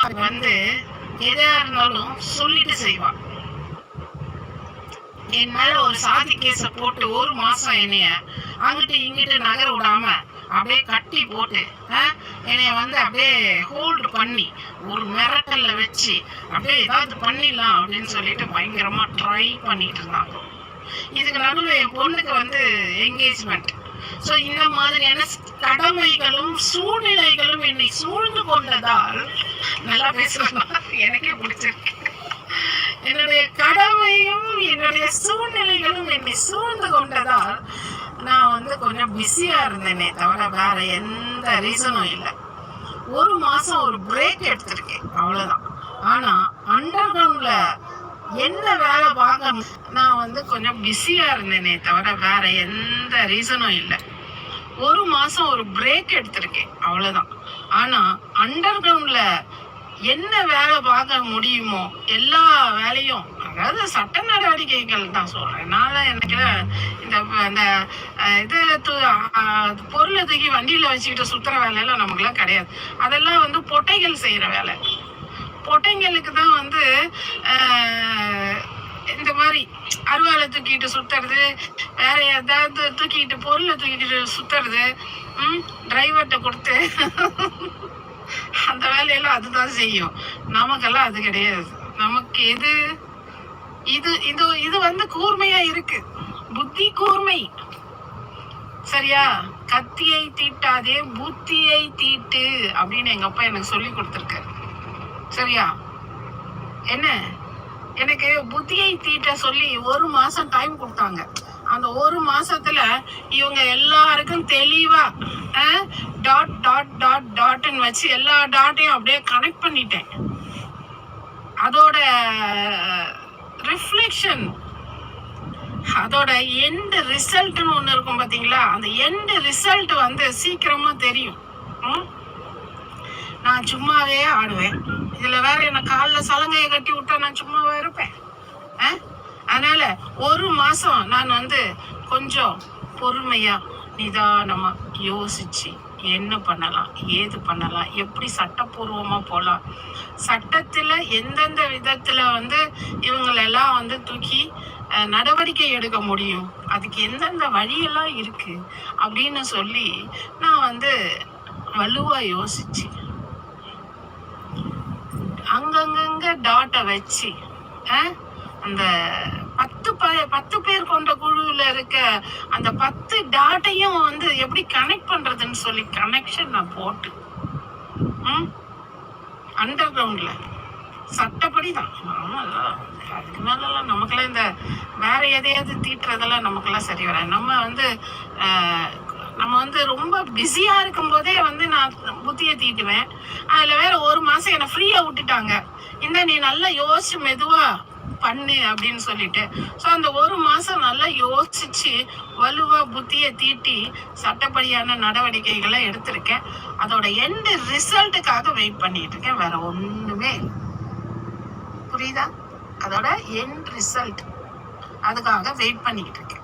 அது வந்து எதா இருந்தாலும் சொல்லிட்டு செய்வா. என் மேல ஒரு சாதி கேஸ போட்டு ஒரு மாசம் என்னைய அங்கிட்டு இங்கிட்டு நகர விடாம அப்படியே கட்டி போட்டு ஆ, என்னைய வந்து அப்படியே ஹோல்டு பண்ணி ஒரு மிரட்டல்ல வச்சு அப்படியே ஏதாவது பண்ணிடலாம் அப்படின்னு சொல்லிட்டு பயங்கரமா ட்ரை பண்ணிட்டு இருந்தாங்க. இதுக்கு நடுவில் என் பொண்ணுக்கு வந்து என்கேஜ்மெண்ட் ஸோ இந்த மாதிரியான கடமைகளும் சூழ்நிலைகளும் என்னை சூழ்ந்து கொண்டதால் நல்லா பேசுறேன் எனக்கே பிடிச்சிருக்கு. என்னுடைய கடமையும் என்னுடைய சூழ்நிலைகளும் என்னை சூழ்ந்து கொண்டதால் நான் வந்து கொஞ்சம் பிஸியா இருந்தேனே தவிர வேற எந்த ரீசனும் இல்லை. ஒரு மாசம் ஒரு பிரேக் எடுத்திருக்கேன். அவ்வளவுதான். ஆனா அண்டர் கிரவுண்ட்ல என்ன வேலை பார்க்க நான் வந்து கொஞ்சம் பிஸியா இருந்தேனே தவிர வேற எந்த ரீசனும் இல்லை. ஒரு மாசம் ஒரு பிரேக் எடுத்திருக்கேன் அவ்வளவுதான். ஆனா அண்டர் கிரவுண்ட்ல என்ன வேலை பார்க்க முடியுமோ எல்லா வேலையும் அதாவது சட்ட நடவடிக்கைகள் தான் சொல்றேன். நான் எனக்கு இந்த இந்த இது பொருளை தூக்கி வண்டியில வச்சுக்கிட்டு சுத்துற வேலையெல்லாம் நமக்குலாம் கிடையாது. அதெல்லாம் வந்து பொட்டைகள் செய்யற வேலை. பொட்டைங்களுக்கு தான் வந்து இந்த மாதிரி அருவாளை தூக்கிட்டு சுத்துறது வேற ஏதாவது தூக்கிட்டு பொருளை தூக்கிட்டு சுத்துறது ம் டிரைவர்கிட்ட கொடுத்து அந்த வேலையெல்லாம் அதுதான் செய்யும். நமக்கெல்லாம் அது கிடையாது. நமக்கு எது இது இது இது வந்து கூர்மையா இருக்கு. புத்தி கூர்மை. சரியா? கத்தியை தீட்டாதே புத்தியை தீட்டு அப்படின்னு எங்க அப்பா எனக்கு சொல்லி கொடுத்துருக்காரு. சரியா? என்ன? எனக்கு புத்தியை தீட்ட சொல்லி ஒரு மாசம் டைம் கொடுத்தாங்க. அந்த ஒரு மாசத்துல இவங்க எல்லாருக்கும் தெளிவா டாட் டாட் டாட் டாட்னு வச்சு எல்லா டாட்டையும் அப்படியே கனெக்ட் பண்ணிட்டேன். அதோட ரிஃப்ளெக்ஷன் அதோட எண்டு ரிசல்ட்னு ஒன்று இருக்கும் பார்த்தீங்களா அந்த எண்டு ரிசல்ட் வந்து சீக்கிரமாக தெரியும். ம்? நான் சும்மாவே ஆடுவேன். இதுல வேற என்ன காலில் சலங்கையை கட்டி விட்டா நான் சும்மாவே இருப்பேன்? ஆ? அதனால ஒரு மாசம் நான் வந்து கொஞ்சம் பொறுமையா நிதானமா யோசிச்சு என்ன பண்ணலாம் ஏது பண்ணலாம் எப்படி சட்டப்பூர்வமாக போகலாம் சட்டத்தில் எந்தெந்த விதத்தில் வந்து இவங்களெல்லாம் வந்து தூக்கி நடவடிக்கை எடுக்க முடியும்? அதுக்கு எந்தெந்த வழியெல்லாம் இருக்குது அப்படின்னு சொல்லி நான் வந்து வலுவாக யோசிச்சு டாட்டை வச்சு அந்த பத்து ப பத்து பேர் கொண்ட குழுவில் இருக்க அந்த பத்து டாட்டையும் வந்து எப்படி கனெக்ட் பண்றதுன்னு சொல்லி கனெக்ஷன் நான் போட்டு அண்டர் கிரவுண்டில் சட்டப்படி தான் அதுக்கு மேலெல்லாம் நமக்குலாம் இந்த வேற எதையாவது தீட்டுறதெல்லாம் நமக்கெல்லாம் சரி வராது. நம்ம வந்து நம்ம வந்து ரொம்ப பிஸியா இருக்கும் போதே வந்து நான் புத்தியை தீட்டுவேன். அதுல வேற ஒரு மாசம் என்னை ஃப்ரீயா விட்டுட்டாங்க. இந்த நீ நல்லா யோசிச்சு மெதுவா பண்ணு அப்படின்னு சொல்லிட்டு. ஸோ அந்த ஒரு மாசம் நல்லா யோசிச்சு வலுவா புத்தியை தீட்டி சட்டப்படியான நடவடிக்கைகளை எடுத்திருக்கேன். அதோட எண்டு ரிசல்ட்டுக்காக வெயிட் பண்ணிட்டு இருக்கேன். வேற ஒண்ணுமே புரியுதா? அதோட எண்ட் ரிசல்ட் அதுக்காக வெயிட் பண்ணிக்கிட்டு இருக்கேன்.